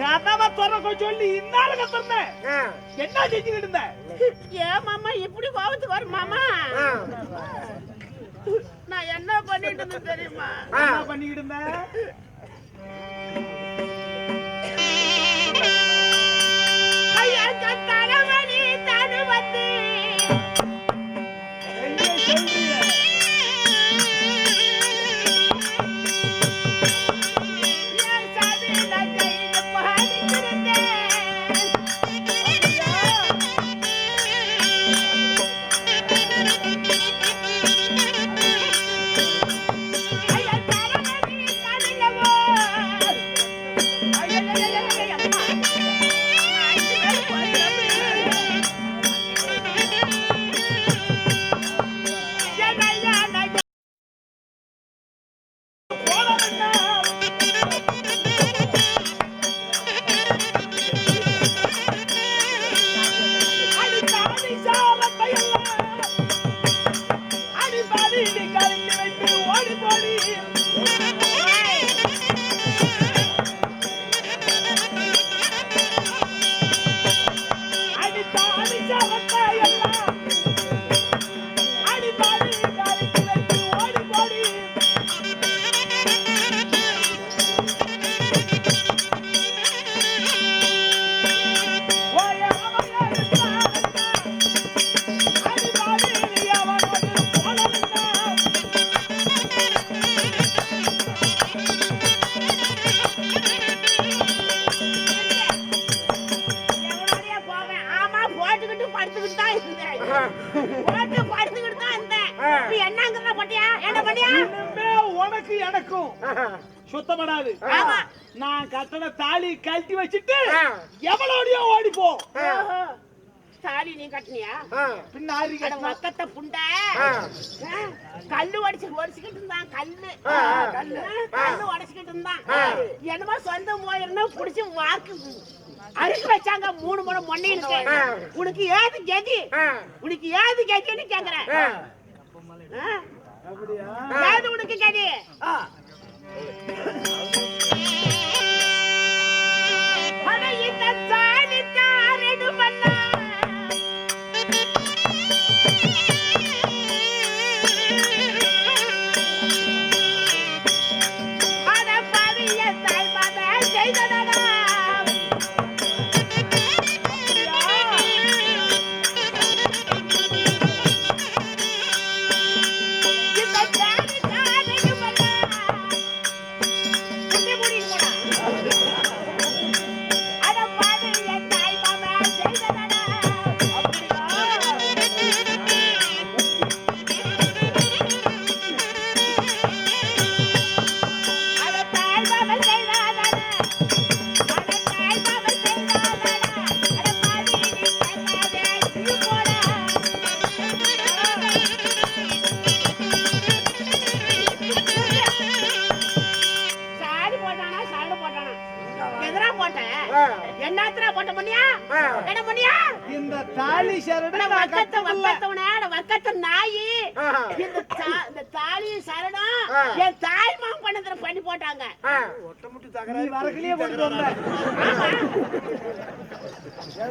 திறக்க சொல்லி கத்துறேன். ஆ, என்ன செஞ்சுக்கிட்டு இருந்த? ஏன் மாமா இப்படி கோவத்துக்கு வரும் மாமா? நான் என்ன பண்ணிட்டு இருந்தேன் தெரியுமா. என்ன பண்ணிக்கிட்டு இருந்த? ஓடி போ. தாலி நீ கட்டினியா? பின்னாடி வக்கத்த புண்டை. கல்லு உடைச்சு உடைச்சுக்கிட்டு இருந்தான் கல்லு. கல்லு. கல்லு உடைச்சுக்கிட்டு இருந்தான். என்னமோ சொந்த போயிருந்தா புடிச்சு வாக்கு அறுக்கு வச்சாங்க. மூணு முறை மொன்னையிலுக்கு ஆ. உனக்கு ஏது கதி? உனக்கு ஏது கதின்னு கேக்குறேன். ஏது உனக்கு கதி? இந்த தாலி சரடு வக்கத்த நாயி. இந்த தா- இந்த தாலியும் சரணம். என் தாய் மாமன் பண்ணதுல பண்ணி போட்டாங்க. வரக்குலயே கொண்டு வந்த.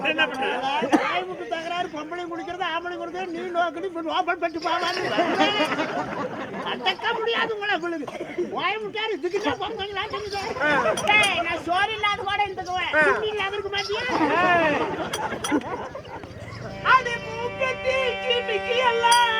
என்ன பண்ண? தாய் முட்டு தகராறு பொம்பளை குடிக்கிறது ஆம்பளை குடிக்கிறது நீ நோக்கடி இப்ப ஓபன் பண்ணி பாவான்னு கட்டக்க முடியாது உங்களை ஓய முட்டாரு இதுக்கிட்ட பொங்கலா டேய் நான் சோறு இல்லாத கூட இருந்துக்குவேன். இல்லாத இருக்க மாட்டியா? அது மூக்கத்தி கிமிக்கி எல்லாம்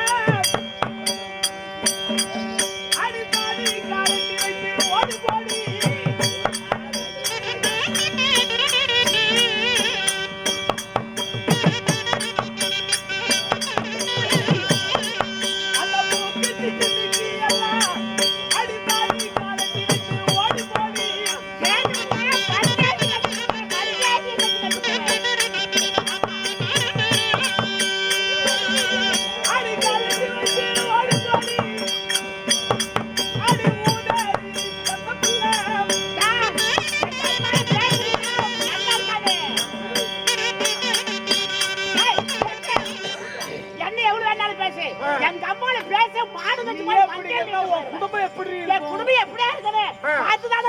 குடும்பம் எப்படி குடும்பம் எப்படியா இருக்குது அதுதான்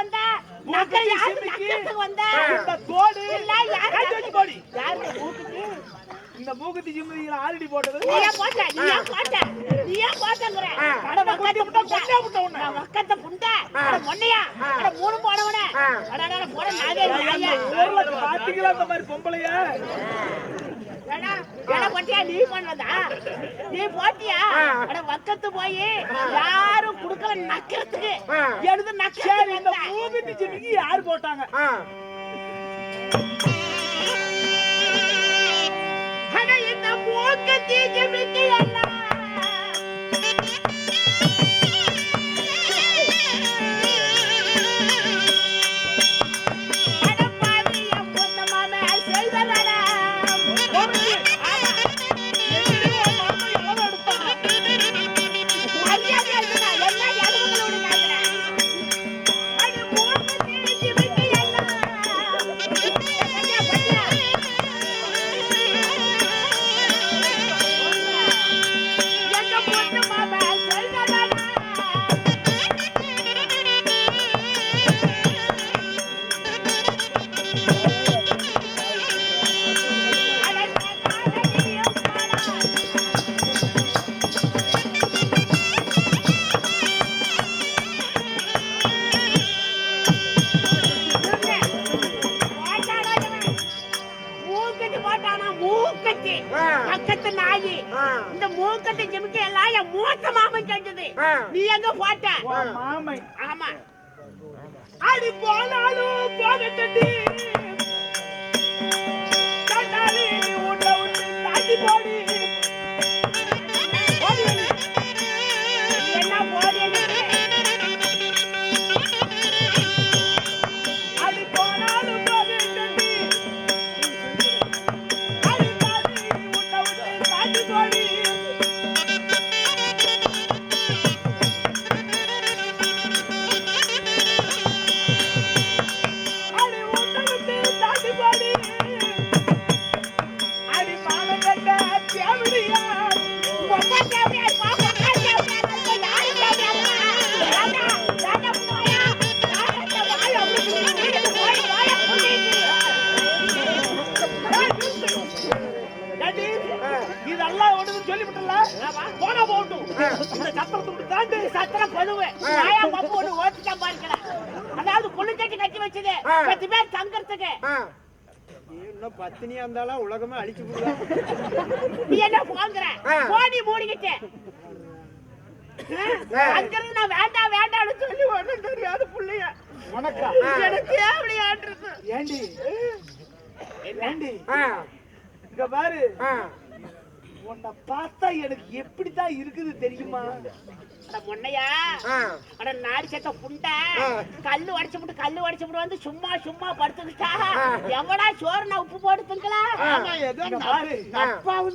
வந்தா நக்கல் யாருக்கு வந்தா? தோடு இல்ல யாரு தோடி யாரு இந்த மூக்குத்தி? ஜிம்மில ஆல்ரெடி போட்டது. நீ ஏன் போட்ட? நீ ஏன் போட்ட? நீ ஏன் போட்டங்கற? அட மக்கத்த புண்டா கொண்டா புண்டா உன்ன. மக்கத்த புண்டா அட மொண்டையா அட மூணு போடவனே அட அட போட நாயே நாயே ஊர்ல பாத்தீங்களா அந்த மாதிரி பொம்பளையா? நீ பண்ணதா? நீ போட்டியா? அட, வக்கத்து போய் யாரும் குடுக்கல நக்கிறதுக்கு. எழுது நக்கிறதுக்கு இந்த சிமிக்கி யார் போட்டாங்க? இந்த மூக்குத்தி ஜிமிக்கி சொல்லிவிட்டல? போனா போகட்டும். இந்த சத்திரத்தை விட்டு தாண்டு. சத்திரம் பொதுவு நாயா பப்பு ஒண்ணு ஓட்டுட்டா பாருக்கல அதாவது புல்லு கட்டி வச்சது. பத்து பேர் தங்கறதுக்கு. இன்னும் பத்தினியா இருந்தாலும் உலகமே அழிச்சு போடுவா நீ என்ன போங்கிற போடி மூடிக்கிட்டு. அங்கிருந்து நான் வேண்டாம் வேண்டாம்னு சொல்லி ஒண்ணும் தெரியாது புள்ளைய. உனக்கா? எனக்கு ஆட்டுறது ஏண்டி? ஏண்டி? இங்க பாரு. உன்னை பார்த்தா எனக்கு எப்படித்தான் இருக்குது தெரியுமா? அட முன்னையா அட நாடி செத்த புண்டை கல்லு உடைச்சு விட்டு கல்லு உடைச்சு விட்டு வந்து சும்மா சும்மா படுத்துக்கிட்டா. எவடா சோறு நான் உப்பு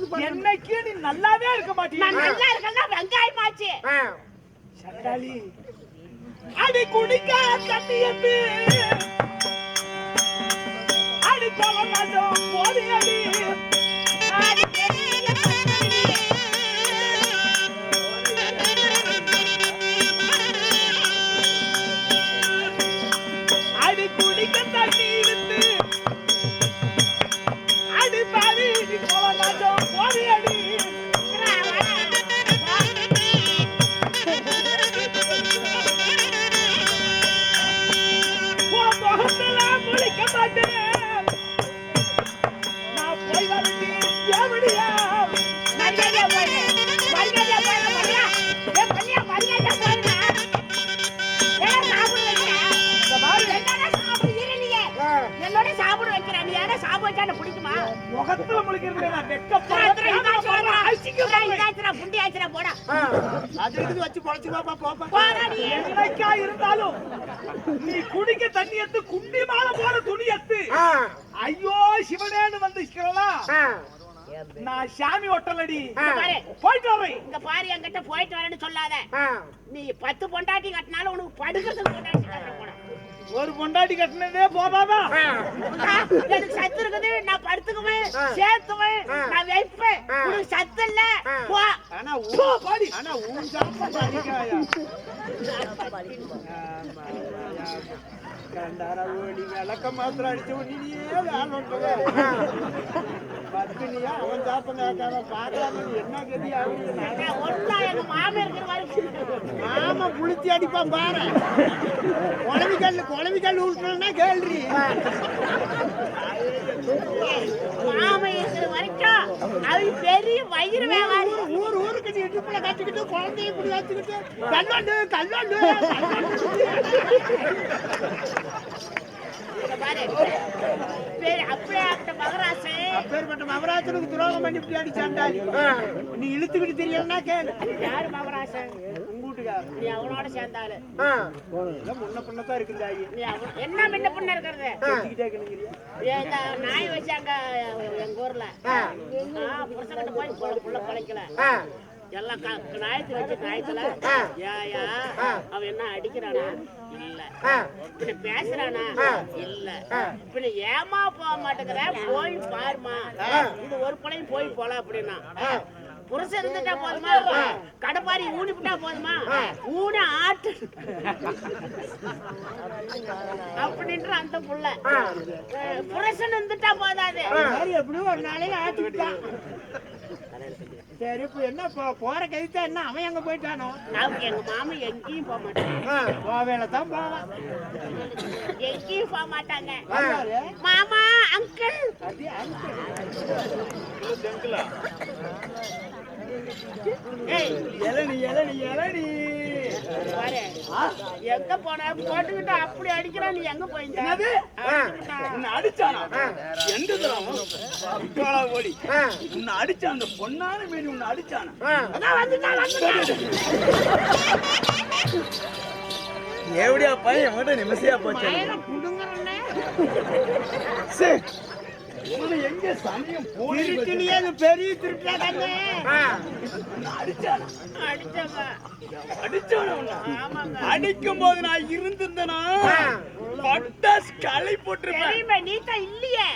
பண்ண என்னைக்கு நீ நல்லாவே இருக்க நான் மாட்டீங்க நல்லா இருக்கேன்னா வெங்காயம் ஆச்சு சண்டாளி. அடி குடிக்க தண்ணி அடி கொலநாட்டம் போயிட்டு வரேன்னு சொல்லாத நீ பத்து பொண்டாட்டி கட்டினாலும் உனக்கு படுக்கிறதுக்கு பொண்டாட்டி. ஒரு பொண்டாட்டி கட்டினதே போதாதா? எனக்கு சத்து இருக்குது. நான் படுத்துக்குவேன் சேர்த்துவேன் நான் வைப்பேன். உனக்கு சத்து இல்ல. போ. ஆனா ஊ- பாடி. ஆனா சாப்பிட்டு அதிகாயா கண்டாரா ஓடி விளக்க மாத்திரம் அடிச்ச உடனே வேலை. பத்தினியா அவன் என்ன கதி ஆகுது? மாமன் இருக்கிற மாமா புளிச்சி அடிப்பான் பாரு. குழவிக்கல் விட்டுறா கேள்றி மாமன் இருக்கிற வரைக்கும் அது பெரிய வயிறு வேவாரு ஊர் ஊருக்கு நீ இடுப்புல கட்டிக்கிட்டு குழந்தைய இப்படி வச்சுக்கிட்டு கல்லாண்டு கல்லாண்டு இங்க பாரு பெரிய அப்படியே அந்த மகராசன் அப்பேற்பட்ட மகராஜனுக்கு துரோகம் பண்ணி இப்படி அடிச்சாண்டாடி நீ இழுத்துக்கிட்டு தெரியலன்னா கேளு. யாரு மகராசன் நீ அவனோட சேர்ந்தாளு. முன்ன பின்னதான் இருக்குந்தாயி நீ அவன் என்ன முன்ன பொண்ணு இருக்கிறது? நாய் வச்சாங்க எங்க ஊர்ல. புருஷன்கிட்ட போய் புள்ள பழைக்கல. எல்லாம் க- நாயத்து வச்சு நாயத்துல ஏயா அவன் என்ன அடிக்கிறானா? இல்ல. பேசுறானா? இல்ல. இப்படி ஏமா போக மாட்டேங்கிற போய் பாருமா. இது ஒரு பிள்ளையும் போய் போல அப்படின்னா. புருஷன் இருந்துட்டா போதுமா? கடப்பாரி ஊனி விட்டா போதுமா? ஊனி ஆட்டு. அப்படின்ற அந்த புள்ள. புருஷன் இருந்துட்டா போதாது. எப்படியும் ஒரு நாளைக்கு ஆச்சுக்கிட்டான் சரி இப்ப என்ன போ- போற கைத்தா என்ன? அவன் எங்க போயிட்டானோ? நான் எங்க மாமா எங்கேயும் போக மாட்டாங்க. கோவையில தான் போவான். எங்கேயும் போக மாட்டாங்க. மாமா அங்கிள் அனுப்பு. ஏய் இளநி இளநி இளநி. எங்க போன போட்டுக்கிட்டு அப்படி அடிக்கிறான். நீ எங்க போயிருந்த என்னது? உன்னை அடிச்சானா? எந்த தரம் ஓடி. உன்னை அடிச்சான் அந்த பொண்ணான மீறி உன்னை அடிச்சானா? எப்படியா பையன் மட்டும் நிமிஷியா போச்சு. உன்னை எங்க சமயம் போய் திருட்டுலயே அது பெரிய திருட்டா தானே அடிக்கும் போது நான் இருந்திருந்தேனா? பட்டாஸ் களை போட்டிருப்பேன். தெரியுமே நீ தான் இல்லையே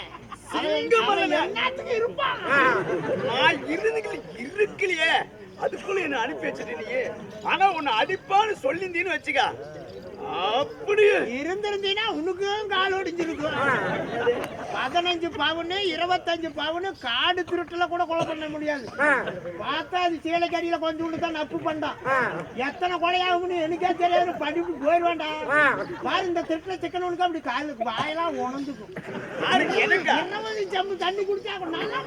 இருக்கலையே. அதுக்குள்ள என்ன அனுப்பி வச்சுட்டு நீ ஆனா உன்னை அடிப்பான்னு சொல்லியிருந்தீன்னு வச்சுக்க. அப்படியே. இருந்திருந்தீங்கன்னா உனக்கும் கால் ஒடிஞ்சிருக்கும். பதினஞ்சு பவுனு இருபத்தஞ்சு பவுனு காடு திருட்டுல கூட கொலை பண்ண முடியாது. பார்த்தா அது சீலைக்கடியில கொஞ்சோண்டு தான் நப்பு பண்ணான் எத்தனை கொலையாகும்னு எனக்கே தெரியாது. படிப்பு போயிடுவான்டா பாரு இந்த திருட்டுல சிக்கனவனுக்கு அப்படி காலுக்கு வாயெல்லாம் உணர்ந்துக்கும். இருபது செம்பு தண்ணி குடிச்சா நல்லா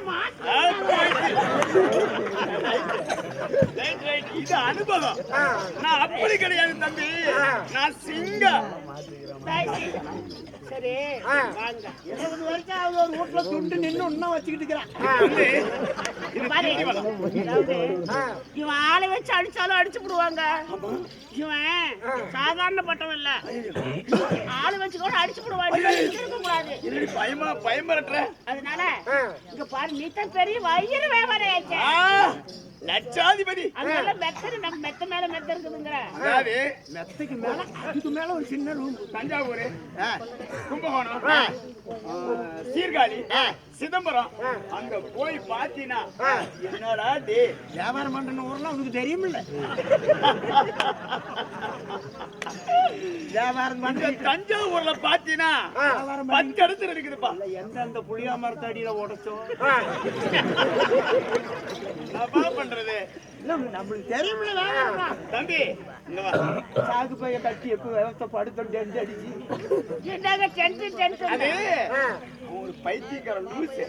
ரைட். இது அனுபவம். நான் அப்படி கிடையாது தம்பி. நான் சிங்கம் சரி வாங்க. இருபது வருஷம் ஆகுது ஒரு வீட்டுல துண்டு நின்று இன்னும் வச்சுக்கிட்டு இருக்கிறான். இவன் ஆளை வச்சு அடிச்சாலும் அடிச்சு விடுவாங்க. இவன் சாதாரணப்பட்டவன் இல்ல. ஆளை வச்சு கூட அடிச்சு என்னடி பயமா பயமரட்டுற அதனால இங்க பாரு நீ தான் பெரிய வயிறு வியாபாரம் லட்சாதிபதி. அதனால மெத்தன நம்ம மெத்த மேல மெத்த இருக்குதுங்கிற. அதாவது மெத்தைக்கு மேல அதுக்கு மேல ஒரு சின்ன ரூம் தஞ்சாவூர் கும்பகோணம் சீர்காழி சிதம்பரம். அங்க போய் பாத்தீங்கன்னா என்னடா டே வியாபாரம் பண்ற ஊர்லாம் உனக்கு தெரியுமில்ல. வியாபாரம் பண்ற தஞ்சாவூர்ல வியாபாரம் பத்து இடத்துல இருக்குதுப்பா. எந்த அந்த புளியா மரத்தடியில உடைச்சோம்? என்னப்பா பண்றது நம்மளுக்கு தான். தம்பி இங்க வா. சாக்கு பைய கட்டி எப்ப விவசாய படுத்தோம் டென்ட் அடிச்சு. என்னங்க டென்ட் டென்ட் அது அவன் ஒரு பைத்தியக்கார லூசு.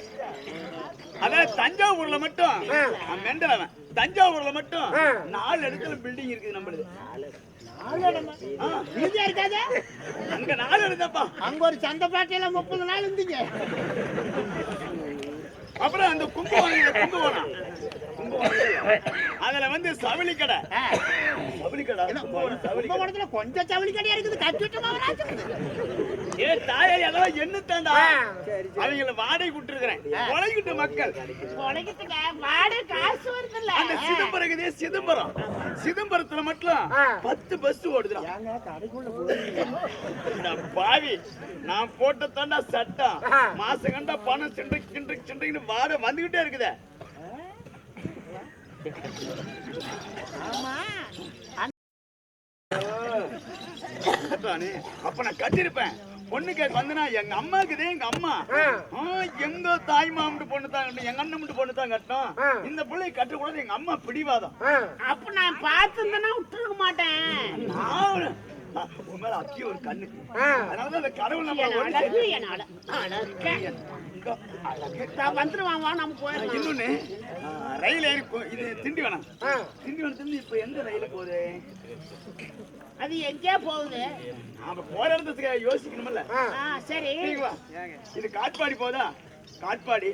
அதான் தஞ்சாவூர்ல மட்டும் மெண்டல் அவன் தஞ்சாவூர்ல மட்டும் நாலு இடத்துல பில்டிங் இருக்குது நம்மளுது. இருக்காது? அங்க நாலு இடத்தப்பா அங்க ஒரு சந்தைப்பேட்டையில முப்பது நாள் இருந்தீங்க. அப்புறம் அந்த கும்பகோணம் கும்பகோணம் அதுல வந்து சவுளி கடை. சவுளி கடை. கும்பகோணம் சவுளி கடை கும்பகோணத்துல கொஞ்சம் சவளி கடையா இருக்குது. ஏ தாயே அதெல்லாம் என்னத்தாண்டா அவங்கள வாடகை விட்டுருக்கிறேன் உழைக்கிட்டு மக்கள். உலகத்துக்கு வாடகை காசு வருது இல்ல அந்த சிதம்பரம் இருக்குதே சிதம்பரம். சிதம்பரத்துல மட்டும் பத்து பஸ் அட பாவி. நான் போட்ட தாண்டா சட்டம் மாசம் கண்டா பணம் சிண்டு சிண்டு சிண்டுன்னு வாட வந்துகிட்டே இருக்குதே. அப்ப நான் கட்டிருப்பேன் பொண்ணு கேட்க வந்தனா எங்க அம்மாக்குதே எங்க அம்மா. எங்க தாய் மாமட்டு பொண்ணு தான் கட்டணும் எங்க அண்ணன் மட்டும் பொண்ணு தான். கட்டணும். இந்த பிள்ளை கட்டக்கூடாது எங்க அம்மா பிடிவாதம். அப்ப நான் பார்த்திருந்தேன்னா விட்டுருக்க மாட்டேன். உன் மேல அக்கி ஒரு கண்ணு. அதனாலதான் அந்த கடவுள் அழகு என் அழகு. வந்துருவான் வா நம்ம போயிடலாம். இன்னொன்னு ரயில் ஏறி இது திண்டிவனம். ஆ. திண்டிவனத்துல இப்ப எந்த ரயில் போகுது? அது எங்கே போகுது. நாம போற இடத்துக்கு யோசிக்கணும்ல சரி? இது காட்பாடி போதா காட்பாடி.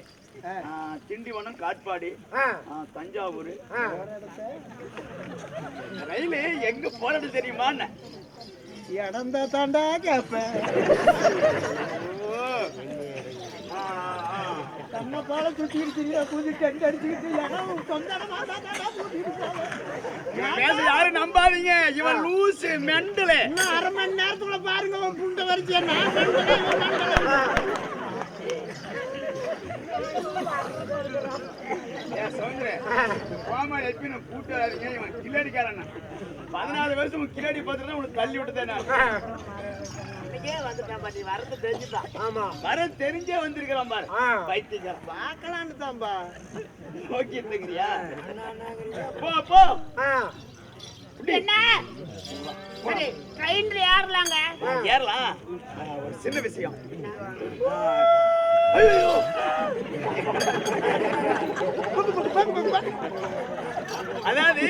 திண்டிவனம் காட்பாடி. தஞ்சாவூர். ரயில் எங்க போறது தெரியுமா இடந்தா தாண்டா கேப்பேன் நம்ம போல திரியா குதி டென்ட் அடிச்சுக்கிட்டு யாரும் நம்பாதீங்க. இவன் லூசு மெண்டலு. இன்னும் அரை மணி நேரத்துக்குள்ள பாருங்க உன் புண்டை நான் மண்டலே, இவன் மண்டலே. ஏன் சொல்றேன் கோமா எப்பி நான் கூட்டு வரீங்க இவன் கில்லாடிக்காரன் பதினாலு வருஷம் கில்லாடி பார்த்துட்டு உனக்கு தள்ளி விட்டுதேன் வர தெரிஞ்சே வந்திருக்கிறான் பாரு. பைத்தியக்காரன். பார்க்கலான்னு தான்பா நோக்கிட்டு இருக்கிறியா போ. என்ன? ட்ரெயின்ல ஏறலாங்க. ஏறலாம். ஒரு சின்ன விஷயம். அதாவது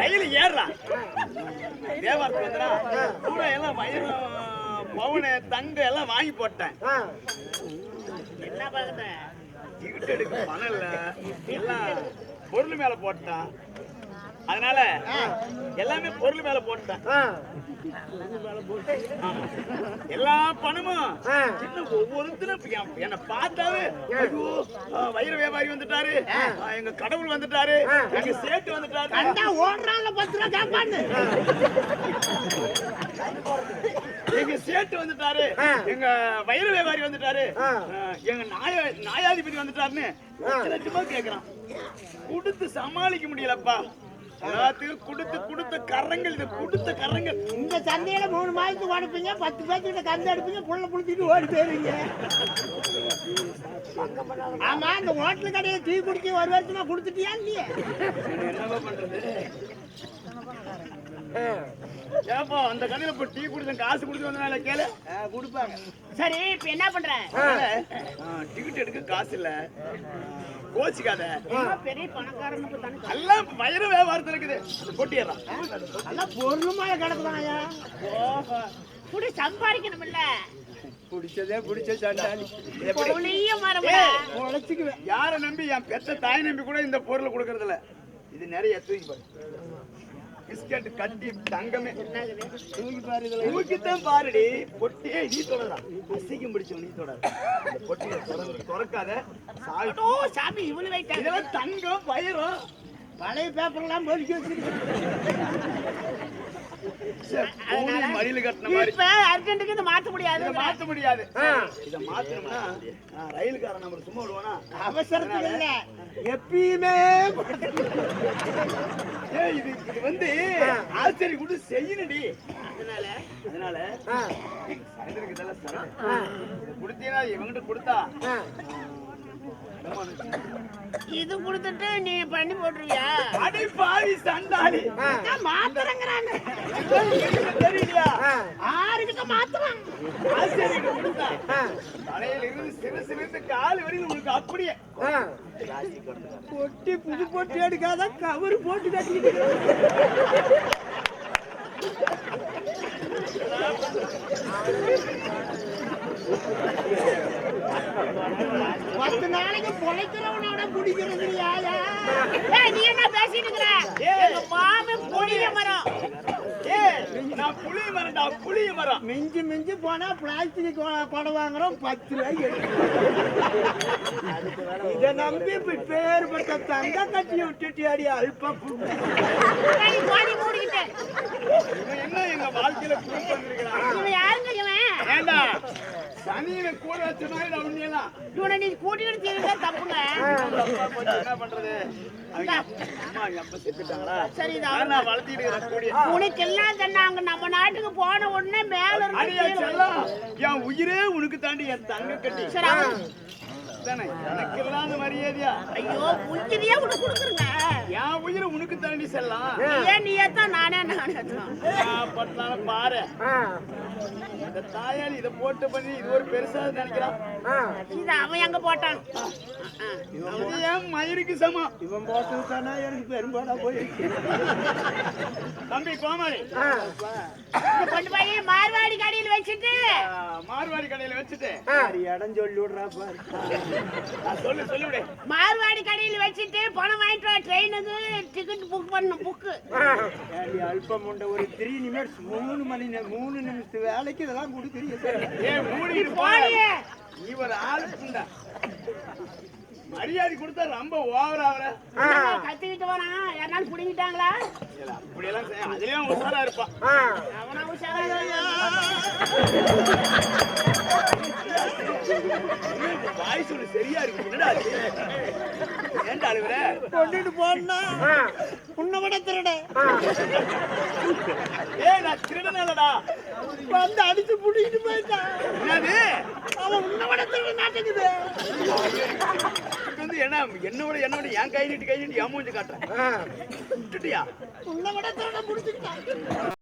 ரயில் ஏறலாம் தேவாரத்து வந்துடா கூட எல்லாம் வயிறு பவுனு தங்க எல்லாம் வாங்கி போட்டேன். என்ன பண்ற டிக்கெட் எடுக்க பணம் இல்ல. எல்லாம் பொருள் மேல போட்டான். அதனால எல்லாமே பொருள் மேல. ஆமா. எல்லா பணமும். சின்ன ஒவ்வொருத்தரும் என்னை பார்த்தாவே வைர வியாபாரி வந்துட்டாரு. எங்க கடவுள் வந்துட்டாரு. எங்க சேட்டு வந்துட்டாரு. கண்டா ஓடுறான்ல பத்து ரூபா கேப்பான்னு எங்க சேட்டு வந்துட்டாரு. எங்க வைர வியாபாரி வந்துட்டாரு. எங்க நாய நாயாதிபதி வந்துட்டாருன்னு லட்ச லட்சமா கேக்குறான். கொடுத்து சமாளிக்க முடியலப்பா. எல்லாத்துக்கும் கொடுத்து கொடுத்த கரங்கள் இது கொடுத்த கரங்கள். இந்த சந்தையில மூணு மாதத்துக்கு அனுப்பிங்க பத்து பேர்த்துக்கிட்ட கந்து எடுப்பீங்க புள்ள புடிச்சிட்டு ஓடி போயிருங்க ஆமா இந்த ஹோட்டல் கடையில டீ குடிக்க ஒரு வருஷமா கொடுத்துட்டியா இல்லையே? பண்றது ஏப்பா அந்த கடையில போய் டீ குடிச்சேன் காசு குடிச்சு வந்தனால கேளு. கொடுப்பாங்க. சரி இப்ப என்ன பண்ற? டிக்கெட் எடுக்க காசு இல்ல. கோச்சிக்காத. பெரிய பணக்காரனுக்கு தானே எல்லாம் வயிறு வியாபாரத்துல இருக்குது. கொட்டிடுறான் நல்லா பொருளுமாய கிடக்குதாயா குடி சம்பாதிக்கணும் இல்ல பிடிச்சதே பிடிச்ச சண்டாளி யாரை நம்பி என் பெத்த தாய் நம்பி கூட இந்த பொருளை கொடுக்கறது இல்ல இது நிறைய தூக்கி பாரு பிஸ்கட் கட்டி தங்கமே. தூக்கித்தான் பாருடி. பொட்டியே நீ தொடரா அசிக்கம் பிடிச்சவன் நீ தொடர. இந்த பொட்டியை திறந்து- திறக்காத. சாமி இவனு இதெல்லாம் தங்கம் வயிறும் பழைய பேப்பர்லாம் பொறிக்க வச்சிருக்கேன். மடியில கட்டின மாதிரி. இப்ப அர்ஜென்ட்டுக்கு இதை மாத்த முடியாது. மாத்த முடியாது. இதை மாத்தணும்னா ஆ, ரயிலுக்காரன் நம்ம சும்மா விடுவானா? அவசரத்துக்கு இல்ல. எப்பயுமே ஏய் இது இது வந்து ஆச்சரிய கூட செய்யணுடி. அதனால? அதனால சரதருக்கு இதெல்லாம் கொடுத்தீங்கன்னா இவங்கிட்ட கொடுத்தா. இது கொடுத்துட்டு நீ பண்ணி போட்டுருவியா? அடை பாவி சண்டாளி. ஆ. மாத்துறங்கிறாங்க தெரியலையா ஆறுகிட்ட மாத்துறான் ஆச்சரிய கொடுத்தா. ஆ, தலையில இருந்து சிறு சிறு கால் வரையும் உங்களுக்கு அப்படியே. பொட்டி புது பொட்டி எடுக்காத கவர் போட்டு கட்டிக்கிட்டு. பத்து நாளைக்கு பொழைக்கிறவனோட குடிக்கிறது நீ என்ன பேசிட்டு இருக்கிற? எங்க மாமி புளிய மரம். நான் புளிய மரம்டா புளிய மரம். மிஞ்சி மிஞ்சி போனா பிளாஸ்டிக் குடம் வாங்குறோம் பத்து இதை நம்பி இப்ப பேர்பட்ட தங்க கட்டி விட்டுட்டு அடி அல்ப என்ன எங்க வாழ்க்கையில வந்திருக்கிறான்? யாருங்க ஏண்டா? சனியில கூட வச்ச மாதிரி நான் உண்மையெல்லாம். இவனை நீ கூட்டிட்டு தப்புங்க. போச்சு, என்ன பண்றது? உனக்கு எல்லாம் சொன்னாங்க நம்ம நாட்டுக்கு போன உடனே மேல என் உயிரே உனக்கு தாண்டி என் தங்க கட்டி. சரி எனக்கு இல்லாத மரியாதையா ஐயோ உயிரியே உனக்கு கொடுக்குறங்க என் உயிரை உனக்கு தாண்டி செல்லாம். ஏன் நீ ஏத்தான் நானே நானே. பட்டாலும் பாரு. இந்த தாயால் இதை போட்டு பண்ணி இது ஒரு பெருசா நினைக்கிறான். இது அவன் எங்க போட்டான்? இது ஏன் மயிருக்கு சமம். இவன் போட்டது தானே எனக்கு பெரும்பாடா போயிடுச்சு தம்பி கோமாளி. இதை கொண்டு போய் மார்வாடி கடையில் வச்சுட்டு. மார்வாடி கடையில வச்சுட்டு. சரி, இடம் சொல்லி விடுறா பாரு. சொல்லு சொல்லு விடு. மார்வாடி கடையில் வச்சுட்டு பணம் வாங்கிட்டு வா ட்ரெயினுக்கு டிக்கெட் புக் பண்ணணும் புக்கு அல்பம் உண்ட ஒரு த்ரீ நிமிஷம் மூணு மணி நேரம் மூணு நிமிஷத்து வேலைக்கு இதெல்லாம் கொடுக்குறீங்க போனியே. நீ ஒரு ஆளு புண்டா மரியாதை கொடுத்தா ரொம்ப ஓவர் ஆகுற. கத்திக்கிட்டு வரான் யாராலும் புடிங்கிட்டாங்களா? அப்படி எல்லாம் செய்ய அதுலயும் உஷாரா இருப்பான். அவனா உஷாரா வாய்ஸ் ஒன்று சரியா இருக்கு. என்னடா? ஏன்டா அழுகுற கொண்டுட்டு போனா உன்னை விட திருட. ஏய் நான் திருடனல்லடா வந்து அடிச்சு புடிக்கிட்டு போயிட்டான். என்னது? அவன் உன்னை விட திருட நாட்டுக்குது வந்து என்ன என்னோட என்னோட என் கை நீட்டு கை நீட்டு என் மூஞ்சி காட்டுறேன். விட்டுட்டியா உன்னை விட திருட முடிச்சுக்கிட்டான்.